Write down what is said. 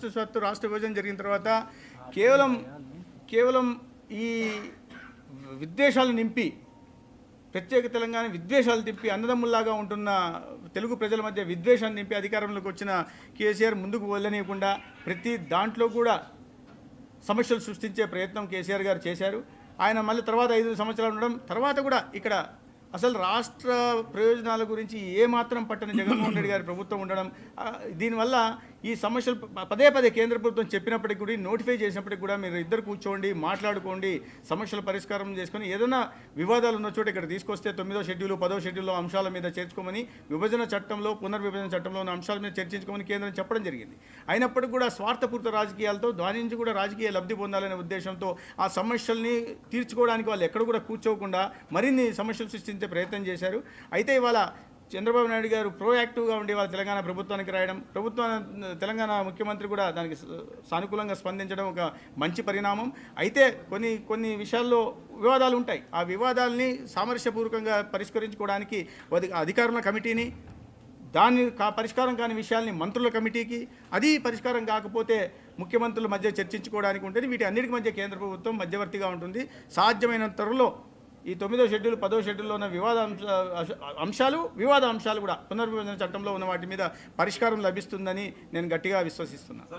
రాష్ట్ర రాష్ట్ర విభజన జరిగిన తర్వాత కేవలం కేవలం ఈ విద్వేషాలు నింపి ప్రత్యేక తెలంగాణ విద్వేషాలు తిప్పి అన్నదమ్ముల్లాగా ఉంటున్న తెలుగు ప్రజల మధ్య విద్వేషాన్ని నింపి అధికారంలోకి వచ్చిన కేసీఆర్ ముందుకు వెళ్ళనీయకుండా ప్రతి దాంట్లో కూడా సమస్యలు సృష్టించే ప్రయత్నం కేసీఆర్ గారు చేశారు. ఆయన మళ్ళీ తర్వాత ఐదు సంవత్సరాలు ఉండడం తర్వాత కూడా ఇక్కడ అసలు రాష్ట్ర ప్రయోజనాల గురించి ఏమాత్రం పట్టని జగన్మోహన్ రెడ్డి గారి ప్రభుత్వం ఉండడం దీనివల్ల ఈ సమస్యలు పదే పదే కేంద్ర ప్రభుత్వం చెప్పినప్పటికీ కూడా నోటిఫై చేసినప్పటికీ కూడా మీరు ఇద్దరు కూర్చోండి మాట్లాడుకోండి సమస్యల పరిష్కారం చేసుకొని ఏదైనా వివాదాలు ఉన్న చోట ఇక్కడ తీసుకొస్తే తొమ్మిదో షెడ్యూల్ పదో షెడ్యూల్లో అంశాల మీద చేర్చుకోమని విభజన చట్టంలో పునర్విభజన చట్టంలో ఉన్న అంశాల మీద చర్చించుకోమని కేంద్రం చెప్పడం జరిగింది. అయినప్పటికీ కూడా స్వార్థపూర్త రాజకీయాలతో దాని నుంచి కూడా రాజకీయ లబ్ధి పొందాలనే ఉద్దేశంతో ఆ సమస్యల్ని తీర్చుకోవడానికి వాళ్ళు ఎక్కడ కూడా కూర్చోకుండా మరిన్ని సమస్యలు సృష్టించే ప్రయత్నం చేశారు. అయితే ఇవాళ చంద్రబాబు నాయుడు గారు ప్రోయాక్టివ్గా ఉండి వాళ్ళ తెలంగాణ ప్రభుత్వానికి రాయడం ప్రభుత్వం తెలంగాణ ముఖ్యమంత్రి కూడా దానికి సానుకూలంగా స్పందించడం ఒక మంచి పరిణామం. అయితే కొన్ని కొన్ని విషయాల్లో వివాదాలు ఉంటాయి. ఆ వివాదాలని సామరస్యపూర్వకంగా పరిష్కరించుకోవడానికి అధికారుల కమిటీని దాని కా పరిష్కారం కాని విషయాల్ని మంత్రుల కమిటీకి అది పరిష్కారం కాకపోతే ముఖ్యమంత్రుల మధ్య చర్చించుకోవడానికి ఉంటుంది. వీటి అన్నిటికి మధ్య కేంద్ర ప్రభుత్వం మధ్యవర్తిగా ఉంటుంది. సాధ్యమైన త్వరలో ఈ తొమ్మిదో షెడ్యూల్ పదో షెడ్యూల్లో ఉన్న వివాద అంశ అంశాలు వివాద అంశాలు కూడా పునర్విభజన చట్టంలో ఉన్న వాటి మీద పరిష్కారం లభిస్తుందని నేను గట్టిగా విశ్వసిస్తున్నాను